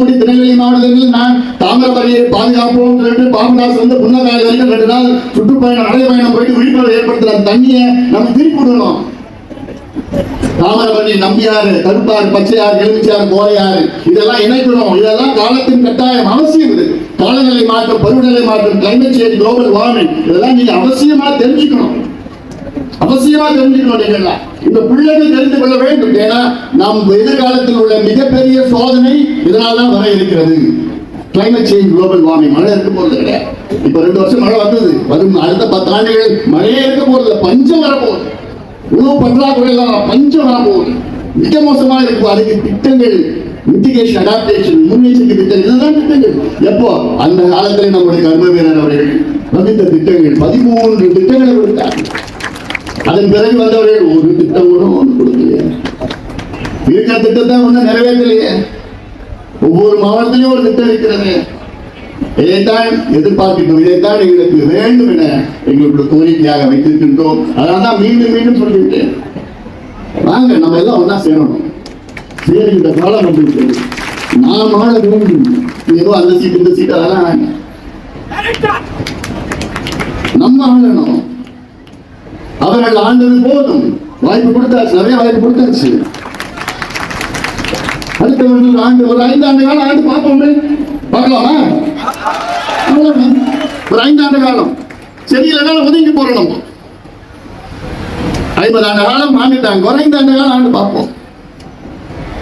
தூத்துக்குடி திருநெல்வேலி மாவட்டத்தில் நான் தாமிரபரணியை பாதுகாப்போம் சொல்லிட்டு பாபுதாஸ் வந்து புன்னகாய் வரைக்கும் ரெண்டு நாள் சுற்றுப்பயணம் நடைபயணம் போயிட்டு விழிப்புணர்வு ஏற்படுத்துற தண்ணியை நம்ம திருப்பி விடணும். தாமிரபரணி நம்பியாறு கருப்பாறு பச்சையாறு எலுமிச்சாறு கோரையாறு இதெல்லாம் இணைக்கணும். இதெல்லாம் காலத்தின் கட்டாயம் அவசியம் இது. காலநிலை மாற்றம் பருவநிலை மாற்றம் கிளைமேட் சேஞ்ச் குளோபல் வார்மிங் இதெல்லாம் நீங்க அவசியமா தெரிஞ்சுக்கணும். அவசியமா தெரிஞ்சுக்கணும் நீங்க இந்த பிள்ளைகள் தெரிந்து கொள்ள வேண்டும். ஏன்னா நம் எதிர்காலத்தில் உள்ள மிகப்பெரிய சோதனை இதனால தான் வர இருக்கிறது. கிளைமேட் சேஞ்ச் குளோபல் வார்மிங் மழை இருக்க போறது கிடையாது இப்ப ரெண்டு வருஷம் மழை வந்தது. வரும் அடுத்த பத்து ஆண்டுகள் மழையே இருக்க போறது பஞ்சம் வரப்போகுது உணவு பற்றாக்குறை எல்லாம் பஞ்சம் வரப்போகுது மிக மோசமா இருக்கும் அதுக்கு திட்டங்கள் மிட்டிகேஷன் அடாப்டேஷன் முன்னெச்சரிக்கை திட்டங்கள். இதுதான் திட்டங்கள். எப்போ? அந்த காலத்தில் நம்முடைய கர்ம வீரர் அவர்கள் வகுத்த திட்டங்கள். பதிமூன்று திட்டங்களை கொடுத்தார் அதன் பிறகு வந்தவர்கள் ஒரு திட்டம் கூட ஒன்று கொடுக்கலையே. இருக்கிற திட்டத்தை ஒன்றும் நிறைவேற்றலையே. ஒவ்வொரு மாவட்டத்திலும் ஒரு திட்டம் இருக்கிறது. இதைத்தான் எதிர்பார்க்கின்றோம். இதைத்தான் எங்களுக்கு வேண்டும் என எங்களுடைய கோரிக்கையாக வைத்திருக்கின்றோம். அதனால தான் மீண்டும் மீண்டும் சொல்லிவிட்டேன். வாங்க நம்ம எல்லாம் ஒண்ணா சேரணும். சேருகின்ற காலம் வந்திருக்கிறது நான் ஆள வேண்டும் ஏதோ அந்த சீட் இந்த சீட் அதெல்லாம் வாங்க நம்ம ஆளணும். அவர்கள் ஆண்டது போதும். வாய்ப்பு கொடுத்தாச்சு. நிறைய வாய்ப்பு கொடுத்தாச்சு. அடுத்தவர்கள் ஆண்டு ஒரு ஐந்து ஆண்டு காலம் ஆண்டு பார்ப்போமே. பார்க்கலாமா? ஒரு ஐந்து ஆண்டு காலம் சரியில்லைன்னா ஒதுங்கி போறோம் ஐம்பது ஆண்டு காலம் ஆண்டுட்டாங்க. ஒரு ஐந்து ஆண்டு காலம் ஆண்டு பார்ப்போம்.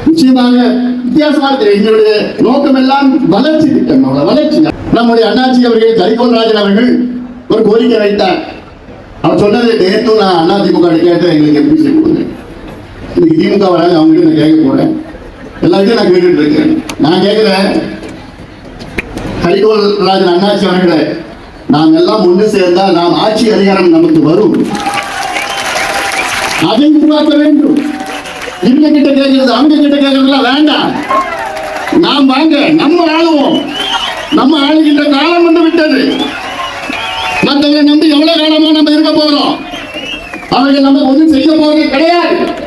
நிச்சயமாக வித்தியாசமா இருக்கு எங்களுடைய நோக்கம் எல்லாம் வளர்ச்சி திட்டம். வளர்ச்சி. நம்முடைய அண்ணாச்சி அவர்கள் கரிகோல்ராஜன் அவர்கள் ஒரு கோரிக்கை வைத்தார். அவர் சொன்னது நேற்று நான் அதிமுக கேட்டேன் எங்களுக்கு எப்படி செய்ய கொடுங்க இன்னைக்கு திமுக வராங்க அவங்க நான் கேட்க போறேன். எல்லாத்தையும் நான் கேட்டுட்டு இருக்கேன். நான் கேட்கிறேன் கரிகோல் ராஜன் அண்ணாச்சி அவர்களே நாம் எல்லாம் ஒன்று சேர்ந்தால் நாம் ஆட்சி அதிகாரம் நமக்கு வரும். அதை உருவாக்க வேண்டும். இவங்க கிட்ட கேட்கறது அவங்க கிட்ட கேட்கறதுலாம் வேண்டாம். நாம் வாங்க நம்ம ஆளுவோம். நம்ம ஆளுகின்ற காலம் வந்து விட்டது. மற்றவங்க நம்பி எவ்வளவு காலமா நம்ம இருக்க போறோம்? அவர்கள் நம்ம ஒன்றும் செய்ய போறது கிடையாது.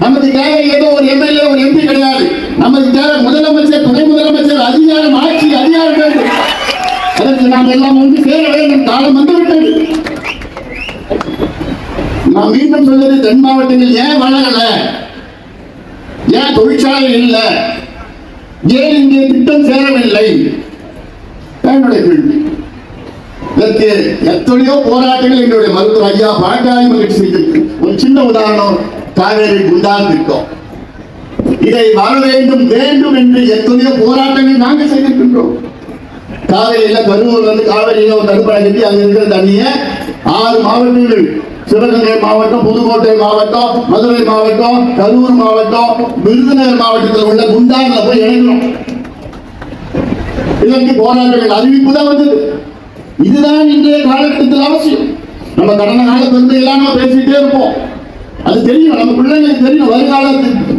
நமது தேவை ஏதோ ஒரு எம்எல்ஏ ஒரு எம்பி கிடையாது. நமது தேவை முதலமைச்சர் துணை முதலமைச்சர் அதிகாரம் ஆட்சி அதிகாரம் வேண்டும் அதற்கு நாம் எல்லாம் ஒன்று சேர வேண்டும். காலம் வந்துவிட்டது. நான் மீண்டும் சொல்வது தென் மாவட்டத்தில் ஏன் வளரல? ஏன் தொழிற்சாலை இல்லை? ஏன் இங்கே திட்டம் சேரவில்லை? என்னுடைய கேள்வி. இதற்கு எத்தனையோ போராட்டங்கள் எங்களுடைய மருத்துவர் ஐயா பாட்டாளி மகிழ்ச்சி ஒரு சின்ன உதாரணம். காவேரி குண்டான் திட்டம் இதை வர வேண்டும் வேண்டும் என்று எத்தனையோ போராட்டங்கள் நாங்கள் செய்திருக்கின்றோம். காவேரியில கரூர் இருந்து காவேரியில ஒரு தடுப்பணை கட்டி அங்க இருக்கிற தண்ணியை ஆறு மாவட்டங்கள் சிவகங்கை மாவட்டம் புதுக்கோட்டை மாவட்டம் மதுரை மாவட்டம் கரூர் மாவட்டம் விருதுநகர் மாவட்டத்தில் உள்ள குண்டான்ல போய் இணைக்கிறோம். இதற்கு போராட்டங்கள் அறிவிப்பு தான் வந்தது. இதுதான் இன்றைய காலகட்டத்தில் அவசியம். நம்ம கடந்த கால பெருமையெல்லாம் நம்ம பேசிட்டே இருப்போம். அது தெரியும் நம்ம பிள்ளைங்களுக்கு தெரியும் வருங்கால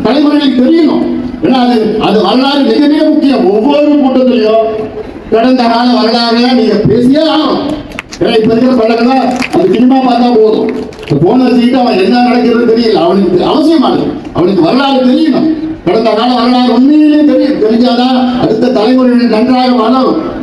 தலைமுறைகளுக்கு தெரியணும் ஏன்னா அது அது வரலாறு மிக மிக முக்கியம். ஒவ்வொரு கூட்டத்திலையும் கடந்த கால வரலாறு நீங்க பேசியே ஆகணும். ஏன்னா இப்ப இருக்கிற பழக்கம் அது சினிமா பார்த்தா போதும். போன சீட்டு அவன் என்ன நடக்கிறது தெரியல. அவனுக்கு அவசியமானது. அவனுக்கு வரலாறு தெரியணும். கடந்த கால வரலாறு உண்மையிலே தெரியும். தெரிஞ்சாதான் அடுத்த தலைமுறைகள் நன்றாக வளரும்.